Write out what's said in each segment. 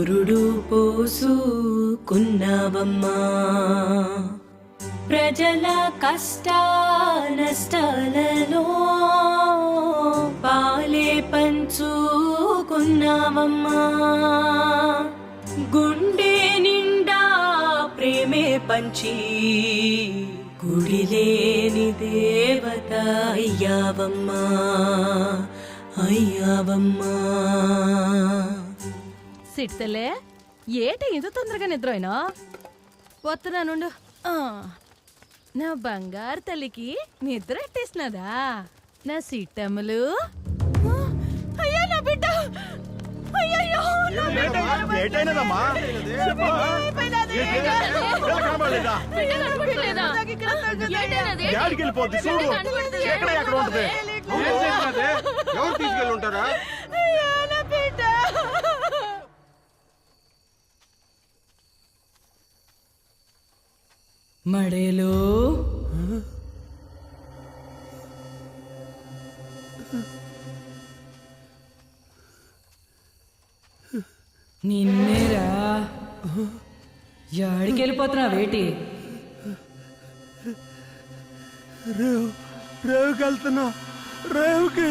పురుడు పోసుకున్నావమ్మా. ప్రజల కష్ట నష్టాలలో పాలే పంచుకున్నావమ్మా. గుండె నిండా ప్రేమే పంచి గుడిలేని దేవత అయ్యావమ్మా. అయ్యావమ్మా. సిట్తలే ఏటి ఇంత తొందరగా నిద్రపోయినా వస్తున్నానుండు ఆ, నా బంగారు తల్లికి నిద్ర ఎట్టేసినదా? నా సిట్టమ్మలు ఆ, అయ్యా నా బిడ్డ! నా వెళ్ళిపోద్ది? చూడు. ఎక్కడ ఎక్కడ ఉంటది? ఎవరు తీసుకెళ్ళి ఉంటారా అయ్యా, నా బిడ్డ మడేలు. నిన్నేరా? యాడికి వెళ్ళిపోతున్నా వేటి? రేవు రేవుకి వెళ్తున్నా రేవుకి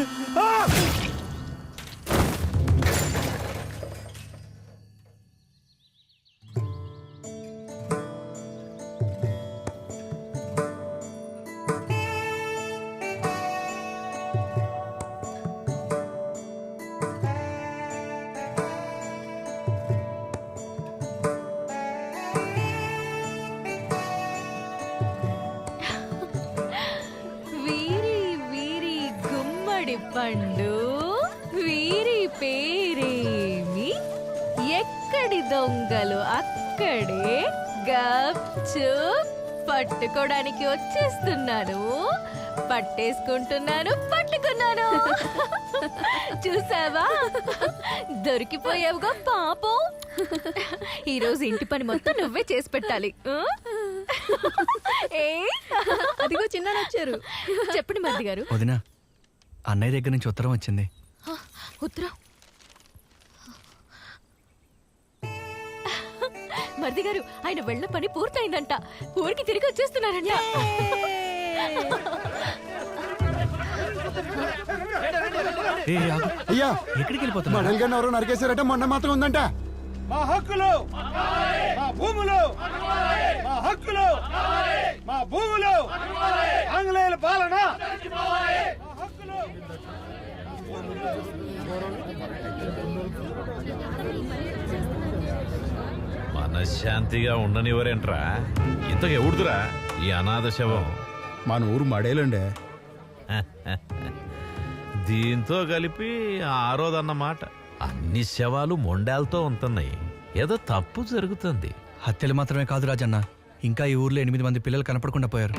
పండు వీరి పేరేమి? ఎక్కడి దొంగలు అక్కడే గప్చు పట్టుకోవడానికి వచ్చేస్తున్నాను పట్టేసుకుంటున్నాను పట్టుకున్నాను. చూసావా? దొరికిపోయావుగా పాపం. ఈరోజు ఇంటి పని మొత్తం నువ్వే చేసి పెట్టాలి. అదిగో చిన్న వచ్చారు. చెప్పండి మరిది గారు. వదినా అన్నయ్య దగ్గర నుంచి ఉత్తరం వచ్చింది. ఉత్తరం. మరిది గారు ఆయన వెళ్ళ పని పూర్తయిందంట. ఊరికి తిరిగి వచ్చేస్తున్నారంట. అయ్యా ఎక్కడికి వెళ్ళిపోతున్నా మడల్ గారిని ఎవరో నరికేశారట మొన్న మాత్రం ఉందంట. మా హక్కులు మా భూములు మా హక్కులు మా భూములు ఆంగ్లేయుల పాలన. మనశ్శాంతిగా ఉండనివ్వరేంట్రా? ఇంతకు ఎవడుదురా ఈ అనాథ శవం? మన ఊరు మడేలండి. దీంతో కలిపి ఆరోదన్నమాట అన్ని శవాలు మొండాలతో ఉంటున్నాయి. ఏదో తప్పు జరుగుతుంది. హత్యలు మాత్రమే కాదు రాజన్న. ఇంకా ఈ ఊర్లో ఎనిమిది మంది పిల్లలు కనపడకుండా పోయారు.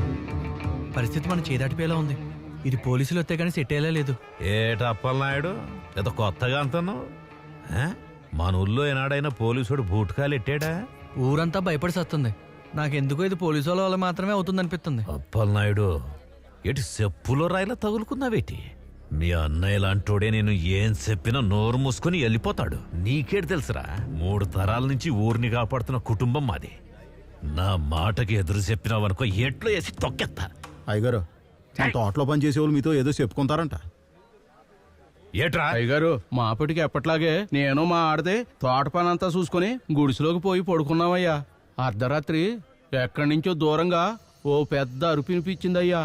పరిస్థితి మన చేదాటిపోయేలా ఉంది. ఇది పోలీసులు వస్తే కానీ సెట్ అయ్యేలా లేదు. ఏటప్పలనాయుడు ఏదో కొత్తగా అంటున్నావు? ఆ? మన ఊళ్ళో ఏనాడైనా పోలీసుడు బూటకాలు ఎట్టాడా? ఊరంతా భయపడి సత్తుంది. నాకెందుకో ఇది పోలీసు వాళ్ళ వల్ల మాత్రమే అవుతుంది అనిపిస్తుంది అప్పలనాయుడు ఎటు చెప్పులో రాయిలా తగులుకున్నావేటి? మీ అన్నయ్య లాంటోడే నేను ఏం చెప్పినా నోరు మూసుకొని వెళ్ళిపోతాడు. నీకేడు తెలుసురా? మూడు తరాల నుంచి ఊరిని కాపాడుతున్న కుటుంబం మాది. నా మాటకి ఎదురు చెప్పినావనుకో ఎట్లో వేసి తొక్కెత్తా. అయ్యగారు మన తోటలో పని చేసే వాళ్ళు మీతో ఏదో చెప్పుకుంటారంట. ఏట్రా? అయ్యగారు మాపటికి ఎప్పట్లాగే నేను మా ఆడదే తోట పనంతా చూసుకుని గుడిసెలోకి పోయి పడుకున్నామయ్యా. అర్ధరాత్రి ఎక్కడి నుంచో దూరంగా ఓ పెద్ద అరుపు వినిపించిందయ్యా.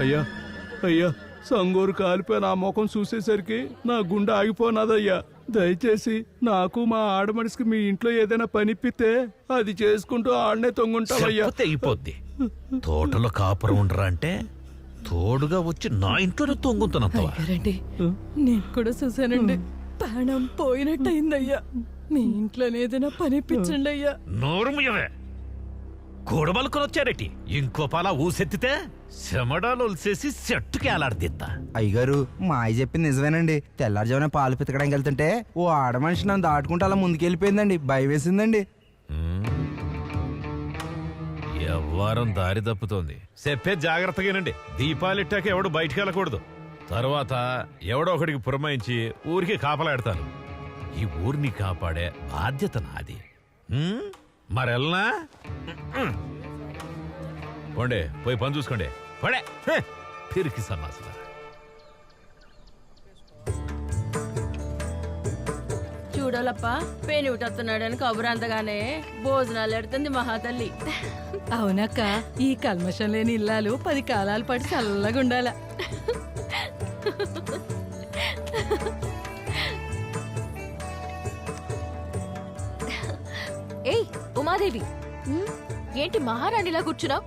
అయ్యా అయ్యా సంగోరు కాలిపోయి నా ముఖం చూసేసరికి నా గుండె ఆగిపోనాదయ్యా. దయచేసి నాకు మా ఆడమనిషికి మీ ఇంట్లో ఏదైనా పనిప్పితే అది చేసుకుంటూ ఆడనే తొంగుంటామయ్యా చెప్పు తెగిపోద్ది. తోటలో కాపురం ఉండరా అంటే తోడుగా వచ్చి నా ఇంట్లోనే తొంగుతున్నత్తవా రండి నేను కూడా చూశానండి. ప్రాణం పోయినట్టయిందయ్యా. మీ ఇంట్లోనే ఏదైనా పని ఇప్పించండి అయ్యా నోరు ముయ్యవే కూడబలుకొని వచ్చారేటి? ఇంకో పాల ఊసెత్తితే చెమడాలు ఒలిసేసి చెట్టుకి ఏలాడదీత్తా అయ్యగారు మా అయ్య చెప్పింది నిజమేనండి. తెల్లారుజామున పాలు పితకడానికి వెళ్తుంటే ఓ ఆడ మనిషి నన్ను దాటుకుంటూ అలా ముందుకెళ్ళిపోయిందండి. భయం వేసిందండి ఎవ్వారం దారి తప్పుతోంది. చెప్పే జాగ్రత్తగానండి. దీపాలిట్టాక ఎవడు బయటికి వెళ్ళకూడదు. తర్వాత ఎవడో ఒకడికి పురమాయించి ఊరికి కాపలాడతాను. ఈ ఊరిని కాపాడే బాధ్యత నాది? మరెల్నా? పోండే పోయి పని చూసుకోండి. పడే. హే, పిరికి సన్నాసులారా. చూడాలప్ప పెనుగుతొస్తున్నాడని కబురు అంతగానే భోజనాలు ఎడుతుంది మహాతల్లి. అవునక్క ఈ కల్మషం లేని ఇల్లాలు పది కాలాల పాటు చల్లగా ఉండాల. ఏయ్ ఉమాదేవి. ఏంటి మహారాణిలా కూర్చున్నావు?